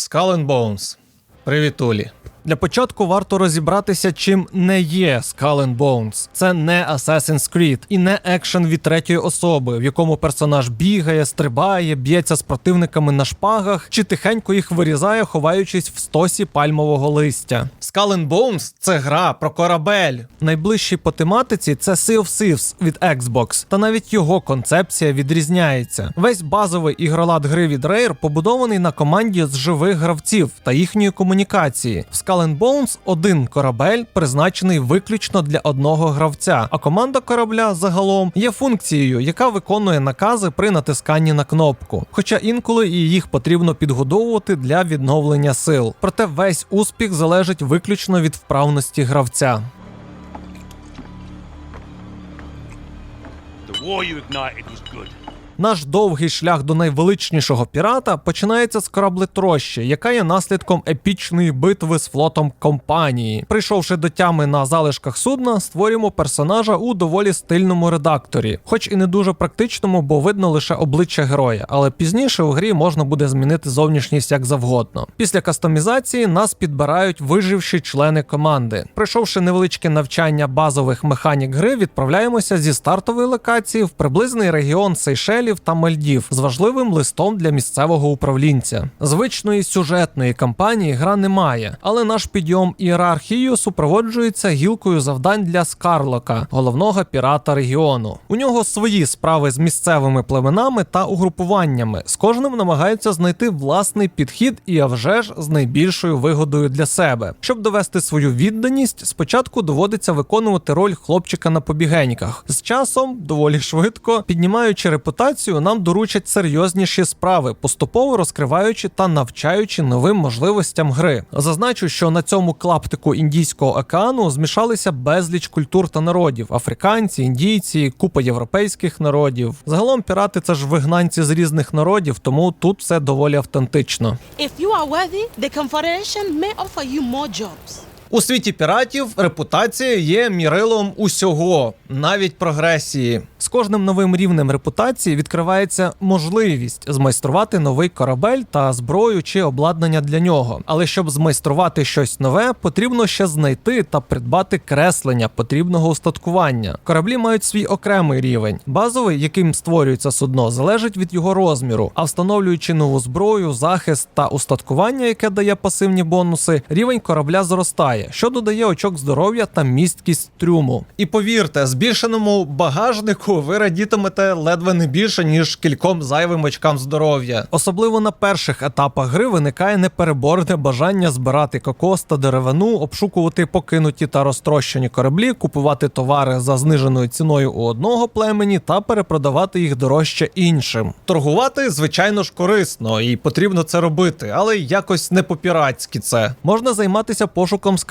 Skull and Bones. Привітулі. Для початку варто розібратися, чим не є Skull and Bones. Це не Assassin's Creed і не екшен від третьої особи, в якому персонаж бігає, стрибає, б'ється з противниками на шпагах чи тихенько їх вирізає, ховаючись в стосі пальмового листя. Skull and Bones – це гра про корабель. Найближчий по тематиці це Sea of Thieves від Xbox, та навіть його концепція відрізняється. Весь базовий ігролад гри від Rare побудований на команді з живих гравців та їхньої комунікації. В Skull and Bones один корабель призначений виключно для одного гравця, а команда корабля загалом є функцією, яка виконує накази при натисканні на кнопку. Хоча інколи і їх потрібно підгодовувати для відновлення сил. Проте весь успіх залежить виключно від вправності гравця. The war you ignited was good. Наш довгий шлях до найвеличнішого пірата починається з кораблетрощі, яка є наслідком епічної битви з флотом компанії. Прийшовши до тями на залишках судна, створюємо персонажа у доволі стильному редакторі, хоч і не дуже практичному, бо видно лише обличчя героя, але пізніше у грі можна буде змінити зовнішність як завгодно. Після кастомізації нас підбирають виживші члени команди. Пройшовши невеличке навчання базових механік гри, відправляємося зі стартової локації в приблизний регіон Сейшелів та Мальдів з важливим листом для місцевого управлінця. Звичної сюжетної кампанії гра не має, але наш підйом ієрархією супроводжується гілкою завдань для Скарлока, головного пірата регіону. У нього свої справи з місцевими племенами та угрупуваннями. З кожним намагається знайти власний підхід і а вже ж з найбільшою вигодою для себе. Щоб довести свою відданість, спочатку доводиться виконувати роль хлопчика на побігеньках. З часом, доволі швидко, піднімаючи репутацію, нам доручать серйозніші справи, поступово розкриваючи та навчаючи новим можливостям гри. Зазначу, що на цьому клаптику Індійського океану змішалися безліч культур та народів: африканці, індійці, купа європейських народів. Загалом пірати це ж вигнанці з різних народів, тому тут все доволі автентично. If you are worthy, the Confederation may offer you more jobs. У світі піратів репутація є мірилом усього, навіть прогресії. З кожним новим рівнем репутації відкривається можливість змайструвати новий корабель та зброю чи обладнання для нього. Але щоб змайструвати щось нове, потрібно ще знайти та придбати креслення потрібного устаткування. Кораблі мають свій окремий рівень. Базовий, яким створюється судно, залежить від його розміру. А встановлюючи нову зброю, захист та устаткування, яке дає пасивні бонуси, рівень корабля зростає, що додає очок здоров'я та місткість трюму. І повірте, збільшеному багажнику ви радітимете ледве не більше ніж кільком зайвим очкам здоров'я. Особливо на перших етапах гри виникає непереборне бажання збирати кокос та деревину, обшукувати покинуті та розтрощені кораблі, купувати товари за зниженою ціною у одного племені та перепродавати їх дорожче іншим. Торгувати, звичайно ж, корисно і потрібно це робити, але якось не по-піратськи це. Можна займатися пошуком скарбів.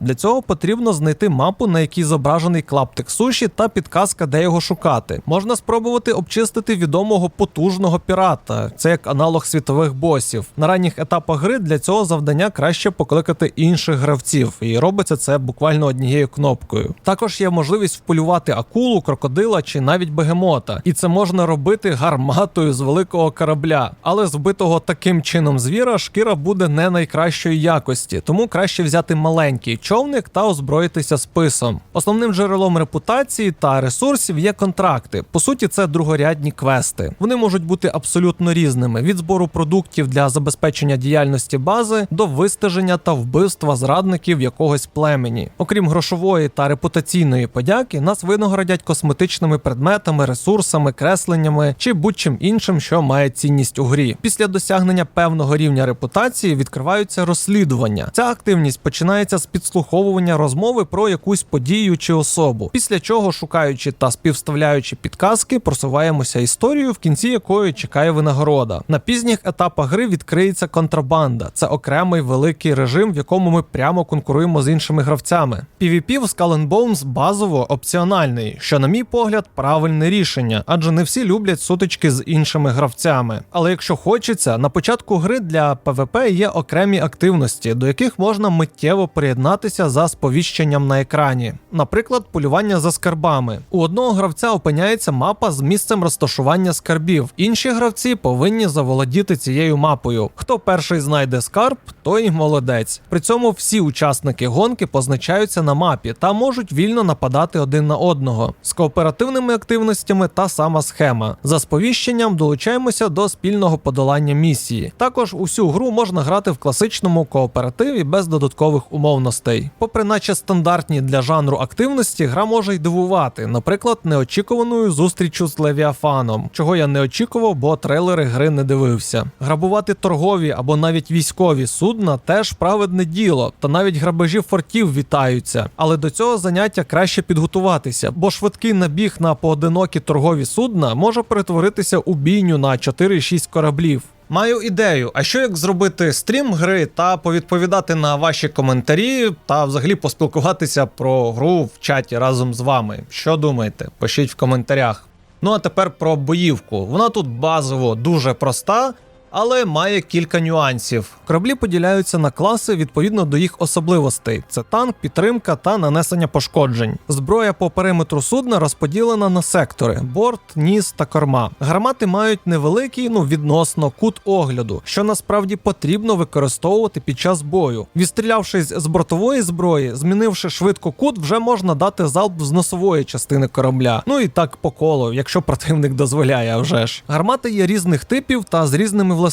Для цього потрібно знайти мапу, на якій зображений клаптик суші та підказка, де його шукати. Можна спробувати обчистити відомого потужного пірата. Це як аналог світових босів. На ранніх етапах гри для цього завдання краще покликати інших гравців, і робиться це буквально однією кнопкою. Також є можливість вполювати акулу, крокодила чи навіть бегемота, і це можна робити гарматою з великого корабля. Але з вбитого таким чином звіра шкіра буде не найкращої якості, тому краще взяти маленький човник та озброїтися списом. Основним джерелом репутації та ресурсів є контракти. По суті, це другорядні квести. Вони можуть бути абсолютно різними: від збору продуктів для забезпечення діяльності бази до вистеження та вбивства зрадників якогось племені. Окрім грошової та репутаційної подяки, нас винагородять косметичними предметами, ресурсами, кресленнями чи будь-чим іншим, що має цінність у грі. Після досягнення певного рівня репутації відкриваються розслідування. Ця активність починається з підслуховування розмови про якусь подію чи особу, після чого, шукаючи та співставляючи підказки, просуваємося історію, в кінці якої чекає винагорода. На пізніх етапах гри відкриється контрабанда. Це окремий великий режим, в якому ми прямо конкуруємо з іншими гравцями. PvP в Skull Bones базово опціональний, що, на мій погляд, правильне рішення, адже не всі люблять сутички з іншими гравцями. Але якщо хочеться, на початку гри для PvP є окремі активності, до яких можна миттєво важливо приєднатися за сповіщенням на екрані. Наприклад, полювання за скарбами. У одного гравця опиняється мапа з місцем розташування скарбів. Інші гравці повинні заволодіти цією мапою. Хто перший знайде скарб, той молодець. При цьому всі учасники гонки позначаються на мапі та можуть вільно нападати один на одного. З кооперативними активностями та сама схема. За сповіщенням долучаємося до спільного подолання місії. Також усю гру можна грати в класичному кооперативі без додаткових умовностей. Попри наче стандартні для жанру активності, гра може й дивувати, наприклад, неочікуваною зустрічю з Левіафаном, чого я не очікував, бо трейлери гри не дивився. Грабувати торгові або навіть військові судна теж праведне діло, та навіть грабежі фортів вітаються. Але до цього заняття краще підготуватися, бо швидкий набіг на поодинокі торгові судна може перетворитися у бійню на 4-6 кораблів. Маю ідею, а що як зробити стрім гри та повідповідати на ваші коментарі та взагалі поспілкуватися про гру в чаті разом з вами? Що думаєте? Пишіть в коментарях. Ну а тепер про боївку. Вона тут базово дуже проста. Але має кілька нюансів. Кораблі поділяються на класи відповідно до їх особливостей: це танк, підтримка та нанесення пошкоджень. Зброя по периметру судна розподілена на сектори: борт, ніс та корма. Гармати мають невеликий, ну відносно кут огляду, що насправді потрібно використовувати під час бою. Відстрілявшись з бортової зброї, змінивши швидко кут, вже можна дати залп з носової частини корабля. Ну і так по колу, якщо противник дозволяє, вже ж. Гармати є різних типів та з різними властивостями.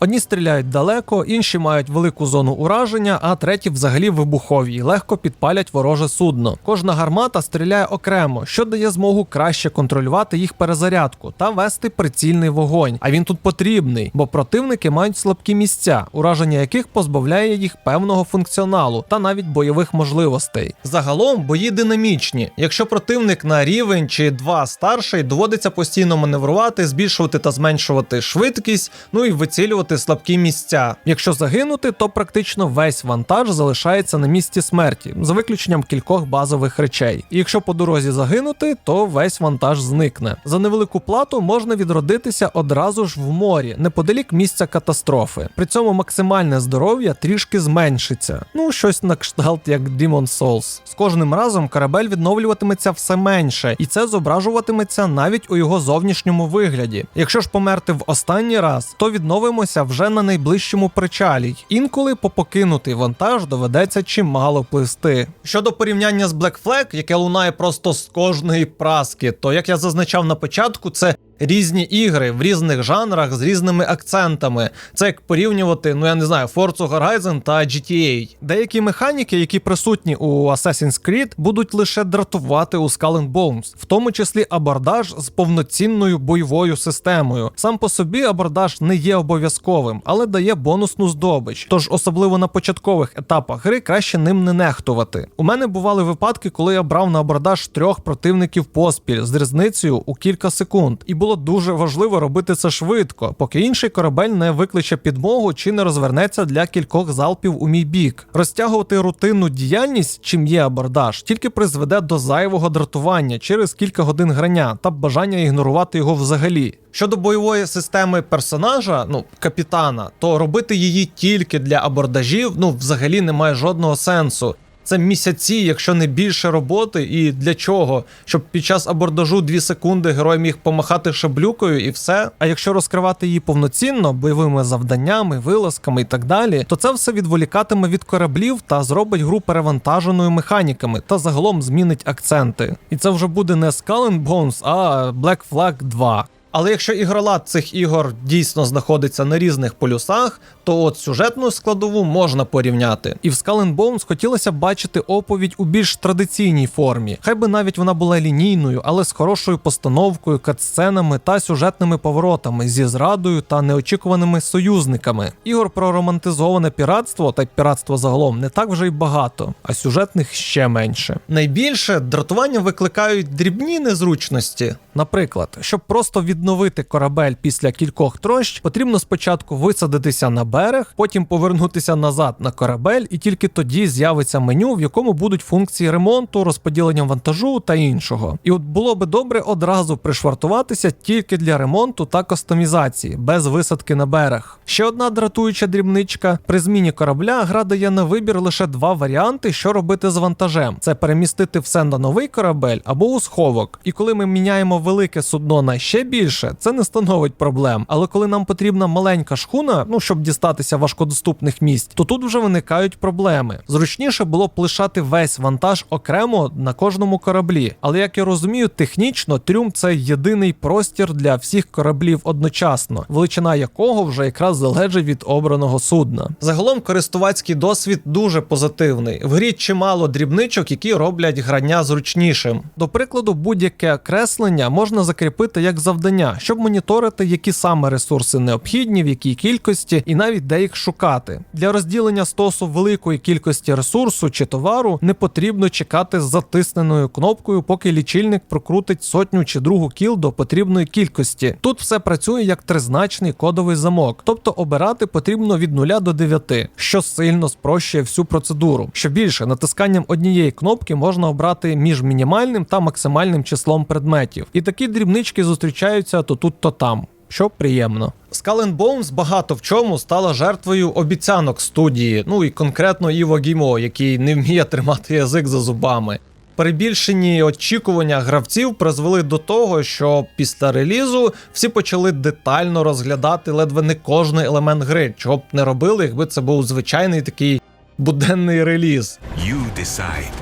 Одні стріляють далеко, інші мають велику зону ураження, а треті взагалі вибухові і легко підпалять вороже судно. Кожна гармата стріляє окремо, що дає змогу краще контролювати їх перезарядку та вести прицільний вогонь. А він тут потрібний, бо противники мають слабкі місця, ураження яких позбавляє їх певного функціоналу та навіть бойових можливостей. Загалом бої динамічні. Якщо противник на рівень чи два старший, доводиться постійно маневрувати, збільшувати та зменшувати швидкість, ну і вицілювати слабкі місця. Якщо загинути, то практично весь вантаж залишається на місці смерті, за виключенням кількох базових речей. І якщо по дорозі загинути, то весь вантаж зникне. За невелику плату можна відродитися одразу ж в морі, неподалік місця катастрофи. При цьому максимальне здоров'я трішки зменшиться. Ну, щось на кшталт як Demon Souls. З кожним разом корабель відновлюватиметься все менше, і це зображуватиметься навіть у його зовнішньому вигляді. Якщо ж померти в останній раз, то відновимося вже на найближчому причалі. Інколи по покинутий вантаж доведеться чимало плисти. Щодо порівняння з Black Flag, яке лунає просто з кожної праски, то як я зазначав на початку, це різні ігри в різних жанрах з різними акцентами. Це як порівнювати, ну я не знаю, Forza Horizon та GTA. Деякі механіки, які присутні у Assassin's Creed, будуть лише дратувати у Skull and Bones, в тому числі абордаж з повноцінною бойовою системою. Сам по собі абордаж не є обов'язковим, але дає бонусну здобич. Тож, особливо на початкових етапах гри, краще ним не нехтувати. У мене бували випадки, коли я брав на абордаж трьох противників поспіль з різницею у кілька секунд, і було дуже важливо робити це швидко, поки інший корабель не викличе підмогу чи не розвернеться для кількох залпів у мій бік. Розтягувати рутинну діяльність, чим є абордаж, тільки призведе до зайвого дратування через кілька годин грання та бажання ігнорувати його взагалі. Щодо бойової системи персонажа, ну капітана, то робити її тільки для абордажів, ну взагалі немає жодного сенсу. Це місяці, якщо не більше роботи, і для чого? Щоб під час абордажу 2 секунди герой міг помахати шаблюкою і все. А якщо розкривати її повноцінно, бойовими завданнями, вилазками і так далі, то це все відволікатиме від кораблів та зробить гру перевантаженою механіками та загалом змінить акценти. І це вже буде не Skull and Bones, а Black Flag 2. Але якщо ігролад цих ігор дійсно знаходиться на різних полюсах, то от сюжетну складову можна порівняти. І в Skull and Bones хотілося б бачити оповідь у більш традиційній формі. Хай би навіть вона була лінійною, але з хорошою постановкою, катсценами та сюжетними поворотами, зі зрадою та неочікуваними союзниками. Ігор про романтизоване піратство та піратство загалом не так вже й багато, а сюжетних ще менше. Найбільше дратування викликають дрібні незручності. Наприклад, щоб просто відновити відновити корабель після кількох трощ, потрібно спочатку висадитися на берег, потім повернутися назад на корабель, і тільки тоді з'явиться меню, в якому будуть функції ремонту, розподілення вантажу та іншого. І от було би добре одразу пришвартуватися тільки для ремонту та кастомізації, без висадки на берег. Ще одна дратуюча дрібничка: при зміні корабля гра дає на вибір лише два варіанти, що робити з вантажем: це перемістити все на новий корабель або у сховок. І коли ми міняємо велике судно на ще більше, це не становить проблем. Але коли нам потрібна маленька шхуна, ну щоб дістатися важкодоступних місць, то тут вже виникають проблеми. Зручніше було б лишати весь вантаж окремо на кожному кораблі. Але як я розумію, технічно трюм це єдиний простір для всіх кораблів одночасно, величина якого вже якраз залежить від обраного судна. Загалом користувацький досвід дуже позитивний. В грі чимало дрібничок, які роблять грання зручнішим. До прикладу, будь-яке креслення можна закріпити як завдання, щоб моніторити, які саме ресурси необхідні, в якій кількості, і навіть де їх шукати. Для розділення стосу великої кількості ресурсу чи товару не потрібно чекати з затисненою кнопкою, поки лічильник прокрутить сотню чи другу кіл до потрібної кількості. Тут все працює як тризначний кодовий замок, тобто обирати потрібно від 0 до 9, що сильно спрощує всю процедуру. Що більше, натисканням однієї кнопки можна обрати між мінімальним та максимальним числом предметів. І такі дрібнички зустрічаються то тут, то там. Що приємно. Skull Bones багато в чому стала жертвою обіцянок студії, ну і конкретно Іво Гімо, який не вміє тримати язик за зубами. Перебільшені очікування гравців призвели до того, що після релізу всі почали детально розглядати ледве не кожний елемент гри, чого б не робили, якби це був звичайний такий буденний реліз. You decide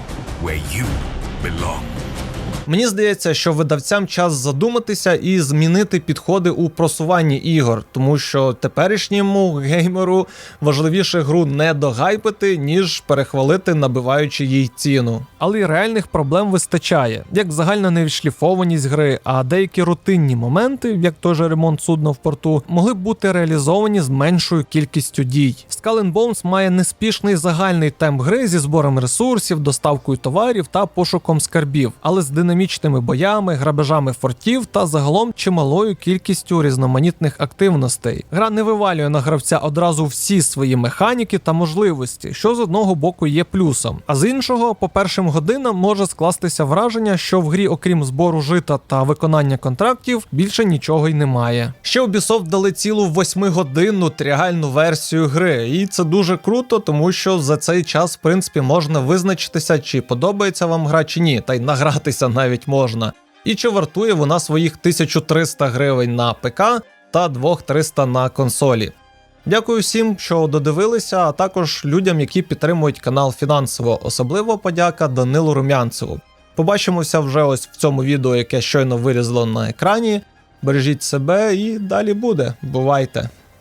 where you belong. Мені здається, що видавцям час задуматися і змінити підходи у просуванні ігор, тому що теперішньому геймеру важливіше гру не догайпити, ніж перехвалити, набиваючи їй ціну. Але й реальних проблем вистачає, як загальна невідшліфованість гри, а деякі рутинні моменти, як той же ремонт судна в порту, могли б бути реалізовані з меншою кількістю дій. Skull Bones має неспішний загальний темп гри зі збором ресурсів, доставкою товарів та пошуком скарбів, але з динамічними боями, грабежами фортів та загалом чималою кількістю різноманітних активностей. Гра не вивалює на гравця одразу всі свої механіки та можливості, що з одного боку є плюсом. А з іншого, по першим годинам може скластися враження, що в грі, окрім збору жита та виконання контрактів, більше нічого й немає. Ще Ubisoft дали цілу восьмигодинну тріальну версію гри, і це дуже круто, тому що за цей час, в принципі, можна визначитися, чи подобається вам гра чи ні, та й награтися навіть можна. І чи вартує вона своїх 1300 гривень на ПК та 2300 на консолі. Дякую всім, що додивилися, а також людям, які підтримують канал фінансово. Особливо подяка Данилу Румянцеву. Побачимося вже ось в цьому відео, яке щойно вирізало на екрані. Бережіть себе і далі буде. Бувайте!